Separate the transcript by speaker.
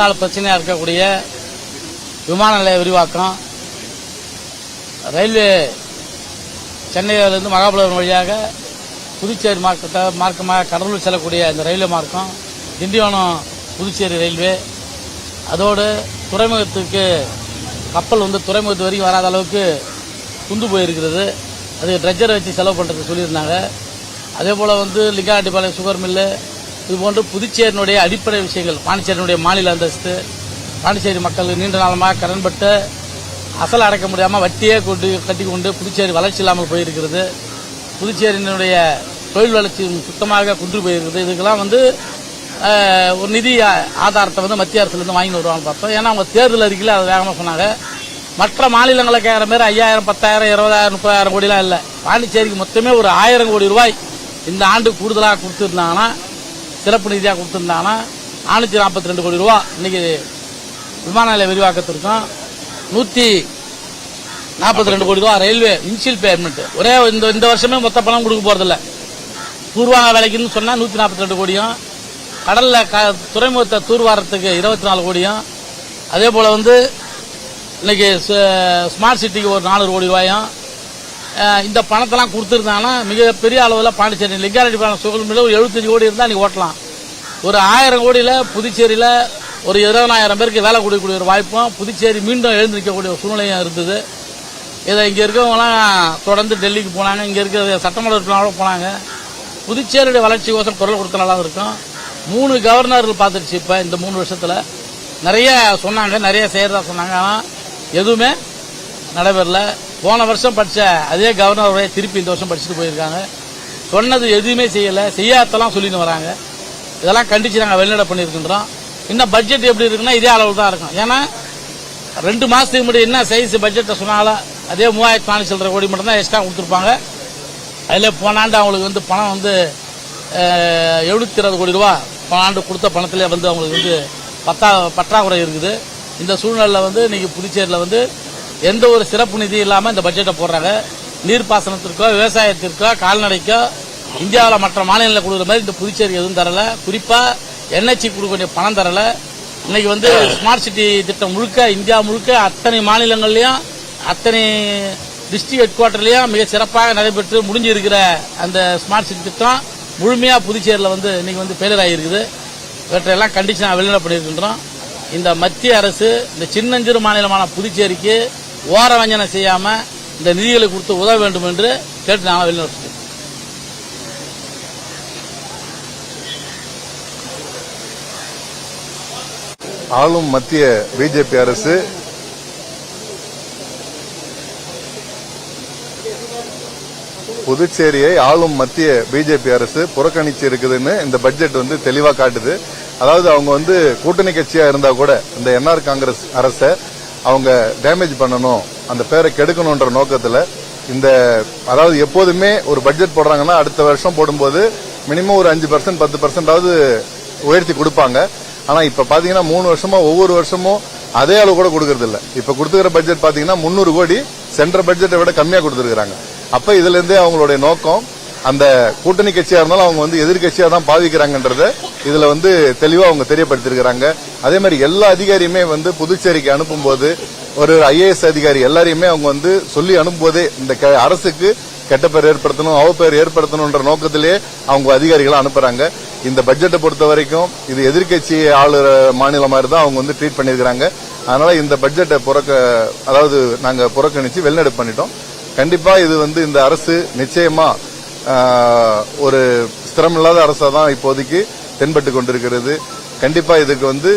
Speaker 1: நாள் பிரச்சனையா இருக்கக்கூடிய விமான நிலைய விரிவாக்கம் ரயில்வே சென்னையிலிருந்து மகாபலிபுரம் வழியாக புதுச்சேரி மார்க்கத்தை மார்க்கமாக கடலூர் செல்லக்கூடிய இந்த ரயில்வே மார்க்கம் திண்டிவனம் புதுச்சேரி ரயில்வே. அதோடு துறைமுகத்துக்கு கப்பல் வந்து துறைமுகத்து வரைக்கும் வராத அளவுக்கு குந்து போயிருக்கிறது. அது ட்ரெஜரை வச்சு செலவு பண்ணுறதுக்கு சொல்லியிருந்தாங்க. அதே போல் வந்து லிங்காட்டிப்பாளையம் சுகர் மில்லு இதுபோன்று புதுச்சேரியினுடைய அடிப்படை விஷயங்கள் பாண்டிச்சேரியினுடைய மாநில அந்தஸ்து பாண்டிச்சேரி மக்கள் நீண்ட நாளமாக கடன்பட்டு அசல் அடைக்க முடியாமல் வட்டியே கொண்டு கட்டி கொண்டு புதுச்சேரி வளர்ச்சி இல்லாமல் போயிருக்கிறது. புதுச்சேரியினுடைய தொழில் வளர்ச்சி சுத்தமாக குன்று போயிருக்கிறது. இதுக்கெல்லாம் வந்து ஒரு நிதி ஆதாரத்தை வந்து மத்திய அரசுலேருந்து வாங்கி வருவாங்க பார்த்தோம் ஏன்னா அவங்க தேர்தல் அறிக்கையில் அதை வேகமாக சொன்னாங்க. மற்ற மாநிலங்களை கேட்குற மாதிரி ஐயாயிரம் பத்தாயிரம் இருபதாயிரம் முப்பதாயிரம் கோடிலாம் இல்லை. பாண்டிச்சேரிக்கு மொத்தமே ஒரு ஆயிரம் கோடி ரூபாய் இந்த ஆண்டு கூடுதலாக கொடுத்துருந்தாங்கன்னா சிறப்பு நிதியாக கொடுத்துருந்தாங்கன்னா நானூற்றி நாற்பத்தி ரெண்டு கோடி ரூபா இன்னைக்கு விமான நிலைய விரிவாக்கத்திற்கும் நூற்றி நாற்பத்தி ரெண்டு கோடி ரூபா ரயில்வே இன்சியல் பேமெண்ட் ஒரே இந்த இந்த வருஷமே மொத்த பணம் கொடுக்க போறதில்ல. தூர்வாங்க வேலைக்குன்னு சொன்னா நூற்றி நாற்பத்தி ரெண்டு கோடியும் கடல்ல க- துறைமுகத்தை தூர்வாரத்துக்கு இருபத்தி நாலு கோடியும் அதே போல வந்து இன்னைக்கு ச- ஸ்மார்ட் சிட்டிக்கு ஒரு நானூறு கோடி ரூபாயும் இந்த பணத்தெல்லாம் கொடுத்துருந்தாங்கன்னா மிகப்பெரிய அளவில் பாண்டிச்சேரி லிங்காரெட்டி பாலம் சுகல் ஒரு எழுபத்தஞ்சு கோடி இருந்தால் நீ ஓட்டலாம். ஒரு ஆயிரம் கோடியில் புதுச்சேரியில் ஒரு இருபதாயிரம் பேருக்கு வேலை கொடுக்கக்கூடிய ஒரு வாய்ப்பும் புதுச்சேரி மீண்டும் எழுந்திருக்கக்கூடிய ஒரு சூழ்நிலையும் இருந்தது. இதை இங்கே இருக்கிறவங்களாம் தொடர்ந்து டெல்லிக்கு போனாங்க. இங்கே இருக்கிற சட்டமன்ற உறுப்பினரோட போனாங்க. புதுச்சேரியுடைய வளர்ச்சிக்கோசம் குரல் கொடுத்த நல்லா இருக்கும். மூணு கவர்னர்கள் பார்த்துருச்சு இப்போ இந்த மூணு வருஷத்தில். நிறைய சொன்னாங்க நிறைய செய்கிறதா சொன்னாங்க. ஆனால் எதுவுமே நடைபெறல போன வருஷம் படித்த அதே கவர்னர் உரையை திருப்பி இந்த வருஷம் படிச்சுட்டு போயிருக்காங்க. சொன்னது எதுவுமே செய்யலை. செய்யாதெல்லாம் சொல்லிட்டு வராங்க. இதெல்லாம் கண்டித்து நாங்கள் வெளிநடை பண்ணியிருக்கின்றோம். இன்னும் பட்ஜெட் எப்படி இருக்குன்னா இதே அளவில் தான் இருக்கும் ஏன்னா ரெண்டு மாதத்துக்கு முன்னாடி என்ன சைஸ் பட்ஜெட்டை சொன்னாலும் அதே மூவாயிரத்து நானூறு சில்லரை கோடி மட்டும்தான் எக்ஸ்ட்ரா கொடுத்துருப்பாங்க. அதில் போனாண்டு அவங்களுக்கு வந்து பணம் வந்து எழுநூத்தி இருபது கோடி ரூபா போனாண்டு கொடுத்த பணத்திலே வந்து அவங்களுக்கு வந்து பத்தா பற்றாக்குறை இருக்குது. இந்த சூழ்நிலையில் வந்து இன்றைக்கி புதுச்சேரியில் வந்து எந்த ஒரு சிறப்பு நிதி இல்லாமல் இந்த பட்ஜெட்டை போடுறாங்க. நீர்ப்பாசனத்திற்கோ விவசாயத்திற்கோ கால்நடைக்கோ இந்தியாவில் மற்ற மாநிலங்களில் கொடுக்குற மாதிரி இந்த புதுச்சேரி எதுவும் தரல. குறிப்பாக என்ஹெச்சி கொடுக்கக்கூடிய பணம் தரல. இன்னைக்கு வந்து ஸ்மார்ட் சிட்டி திட்டம் முழுக்க இந்தியா முழுக்க அத்தனை மாநிலங்கள்லயும் அத்தனை டிஸ்ட்ரிக்ட் ஹெட் குவார்டர்லயும் மிக சிறப்பாக நடைபெற்று முடிஞ்சிருக்கிற அந்த ஸ்மார்ட் சிட்டி திட்டம் முழுமையா புதுச்சேரியில் வந்து இன்னைக்கு வந்து ஃபெயிலியர் ஆகியிருக்குது. இவற்றையெல்லாம் கண்டிச்சு நான் வெளியிட பண்ணியிருக்கின்றோம். இந்த மத்திய அரசு இந்த சின்னஞ்சிறு மாநிலமான புதுச்சேரிக்கு ஓர வஞ்சனை செய்யாம இந்த நிதிகளை கொடுத்து உதவ வேண்டும் என்று கேட்டு நாங்கள் வெளியிட
Speaker 2: ஆளும் மத்திய பிஜேபி அரசு புதுச்சேரியை ஆளும் மத்திய பிஜேபி அரசு புறக்கணிச்சு இருக்குதுன்னு இந்த பட்ஜெட் வந்து தெளிவா காட்டுது. அதாவது அவங்க வந்து கூட்டணி கட்சியா இருந்தா கூட இந்த என்ஆர் காங்கிரஸ் அரசை அவங்க டேமேஜ் பண்ணணும் அந்த பேரை கெடுக்கணும்ன்ற நோக்கத்தில் இந்த அதாவது எப்போதுமே ஒரு பட்ஜெட் போடுறாங்கன்னா அடுத்த வருஷம் போடும்போது மினிமம் ஒரு அஞ்சு பர்சன்ட் பத்து பர்சன்டாவது உயர்த்தி கொடுப்பாங்க. ஆனால் இப்போ பார்த்தீங்கன்னா மூணு வருஷமா ஒவ்வொரு வருஷமும் அதே அளவு கூட கொடுக்கறது இல்லை. இப்போ கொடுத்துக்கிற பட்ஜெட் பார்த்தீங்கன்னா முந்நூறு கோடி சென்ட்ரல் பட்ஜெட்டை விட கம்மியாக கொடுத்துருக்காங்க அப்போ இதுலேருந்தே அவங்களுடைய நோக்கம் அந்த கூட்டணி கட்சியா இருந்தாலும் அவங்க வந்து எதிர்கட்சியா தான் பாவிக்கிறாங்கன்றத இதுல வந்து தெளிவா அவங்க தெரியப்படுத்திருக்கிறாங்க அதே மாதிரி எல்லா அதிகாரியுமே வந்து புதுச்சேரிக்கு அனுப்பும்போது ஒரு ஐஏஎஸ் அதிகாரி எல்லாரையுமே அவங்க வந்து சொல்லி அனுப்பும்போதே இந்த அரசுக்கு கெட்ட பேர் ஏற்படுத்தணும் அவப்பேர் ஏற்படுத்தணும்ன்ற நோக்கத்திலே அவங்க அதிகாரிகளை அனுப்புறாங்க. இந்த பட்ஜெட்டை பொறுத்த வரைக்கும் இது எதிர்க்கட்சி ஆளுற மாநிலம் மாதிரி தான் அவங்க வந்து ட்ரீட் பண்ணியிருக்கிறாங்க. அதனால இந்த பட்ஜெட்டை புறக்க அதாவது நாங்க புறக்கணிச்சு வெளிநடப்பு பண்ணிட்டோம். கண்டிப்பா இது வந்து இந்த அரசு நிச்சயமா ஒரு ஸ்திரமில்லாத அரசாக தான் இப்போதைக்கு தென்பட்டு கொண்டிருக்கிறது. கண்டிப்பாக இதுக்கு வந்து